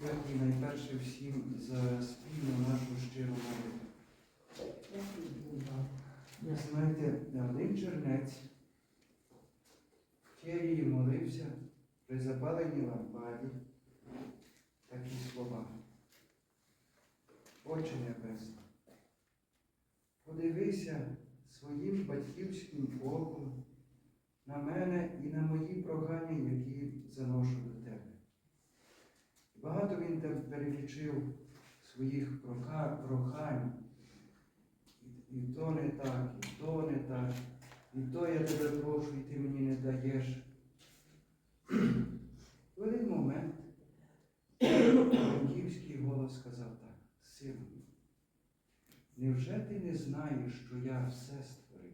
Дякую найперше всім за спільну нашу щиру молитву. Ви знаєте, один чернець в Керії молився при запаленій лампаді такі слова. Отче Небесний, подивися своїм батьківським оком на мене і на мої прохання, які заношу до тебе. Багато він там перелічив своїх прохань. І, то не так, і то не так, і то я тебе прошу, і ти мені не даєш. В один момент батьківський голос сказав так, сину, невже ти не знаєш, що я все створив?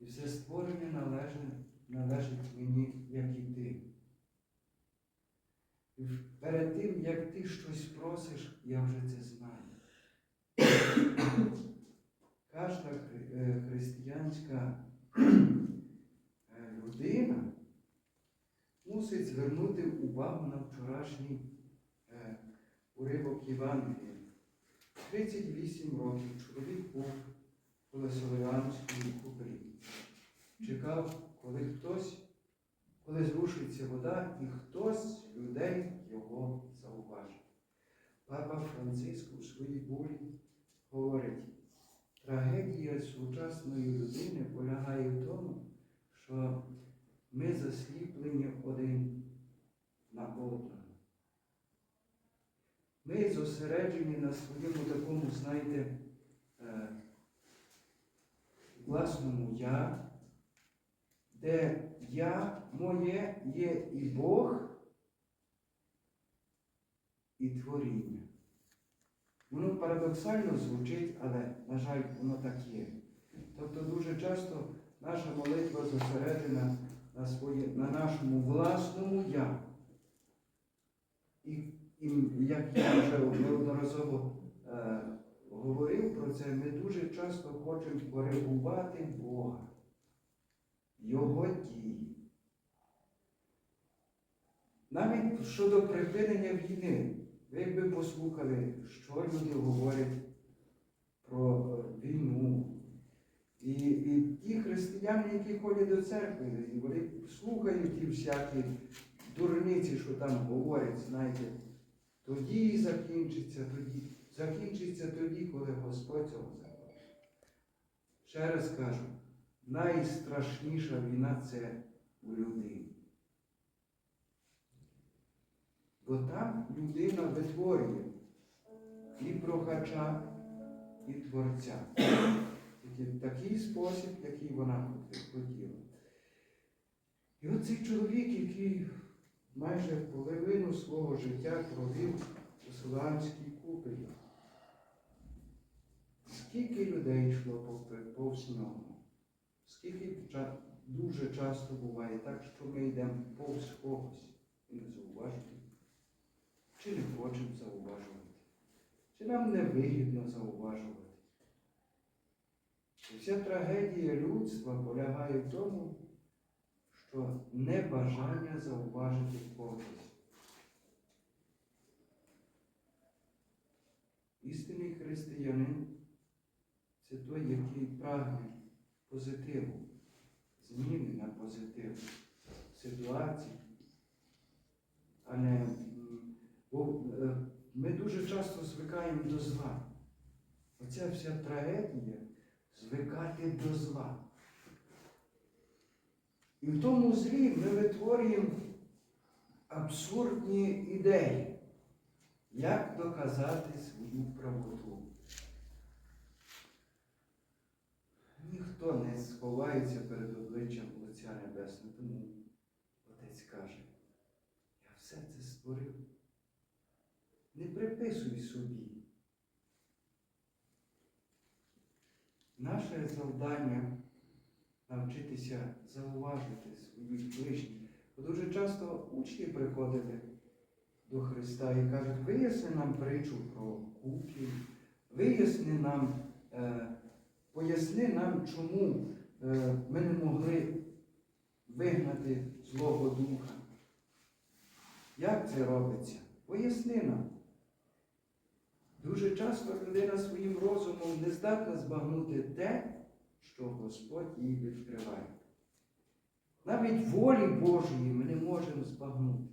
І все створене належить, належить мені, як і ти. І перед тим, як ти щось просиш, я вже це знаю. Кожна е, християнська е, людина мусить звернути увагу на вчорашній е, уривок Євангелія. 38 років чоловік був коло Солов'янської купрі. Чекав, коли хтось, коли зрушиться вода, і хтось людей його зауважить. Папа Франциск у своїй бурі говорить, трагедія сучасної людини полягає в тому, що ми засліплені один на одного. Ми зосереджені на своєму такому, знаєте, е, власному я, де я моє є і Бог, і творіння. Воно парадоксально звучить, але, на жаль, воно так є. Тобто дуже часто наша молитва зосереджена на, своє, на нашому власному я. І, і як я вже неодноразово е, говорив про це, ми дуже часто хочемо коригувати Бога, Його дії. Навіть щодо припинення війни, ви якби послухали, що люди говорять про е, війну. І, і ті християни, які ходять до церкви, вони слухають ті всякі дурниці, що там говорять, знаєте, тоді і закінчиться, тоді, закінчиться тоді, коли Господь цього захоче. Ще раз кажу, найстрашніша війна це у людині. Бо там людина витворює і прохача, і творця. В такий спосіб, який вона хотіла. І от цей чоловік, який майже половину свого життя провів у Соланській купелі. Скільки людей йшло повз нього? Скільки дуже часто буває так, що ми йдемо повз когось і не зауважуємо? Чи не хочемо зауважувати? Чи нам не вигідно зауважувати? І вся трагедія людства полягає в тому, що небажання зауважити когось. Істинний християнин це той, який прагне позитиву, зміни на позитив ситуації, а не бо е, ми дуже часто звикаємо до зла. Оця вся трагедія звикати до зла. І в тому злі ми витворюємо абсурдні ідеї, як доказати свою правоту. Ніхто не сховається перед обличчям Отця Небесного, тому Отець каже, я все це створив. Не приписуй собі. Наше завдання навчитися зауважити своїх ближніх. Бо дуже часто учні приходили до Христа і кажуть, виясни нам притчу про купів, виясни нам, поясни нам, чому е, ми не могли вигнати Злого Духа. Як це робиться? Поясни нам. Дуже часто людина своїм розумом не здатна збагнути те, що Господь їй відкриває. Навіть волі Божої ми не можемо збагнути.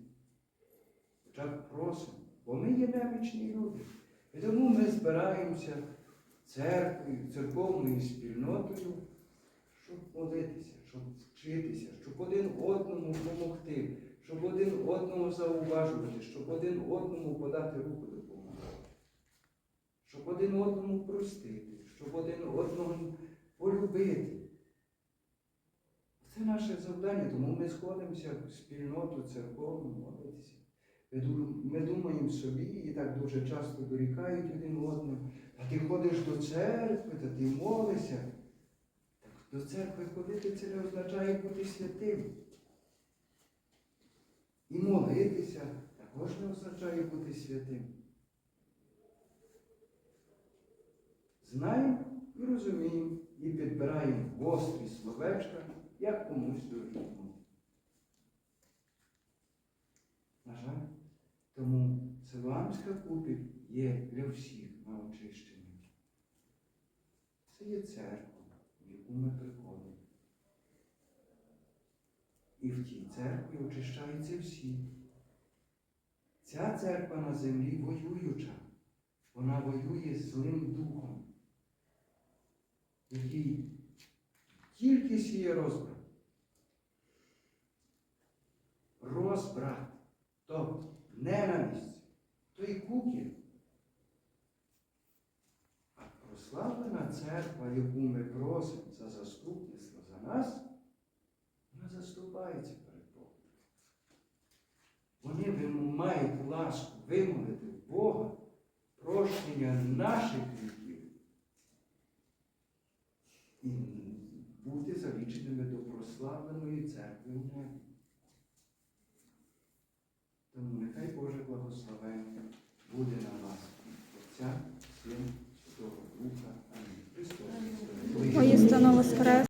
Хоча просимо, бо ми є немічні люди. І тому ми збираємося церквою, церковною спільнотою, щоб молитися, щоб вчитися, щоб один одному допомогти, щоб один одному зауважувати, щоб один одному подати руку допомоги, щоб один одному простити, щоб один одного полюбити. Це наше завдання, тому ми сходимося в спільноту церковну молитися. Ми думаємо собі і так дуже часто дорікають один одному. А ти ходиш до церкви, та ти молишся. Так до церкви ходити це не означає бути святим. І молитися також не означає бути святим. Знаємо і розуміємо, і підбираємо гострі словечка, як комусь дорівнювати. На жаль, тому Силуанська купіль є для всіх на очищення. Це є церква, в яку ми приходимо. І в тій церкві очищаються всі. Ця церква на землі воююча. Вона воює з злим духом, який тільки сіє розбрат. Розбрат, тобто ненависть, той кукіль. А прославлена церква, яку ми просимо за заступництво за нас, вона заступається перед Богом. Вони мають ласку вимолити в Бога прощення наших гріхів і бути заліченими до прославленої церкви в небі. Благословення буде на вас,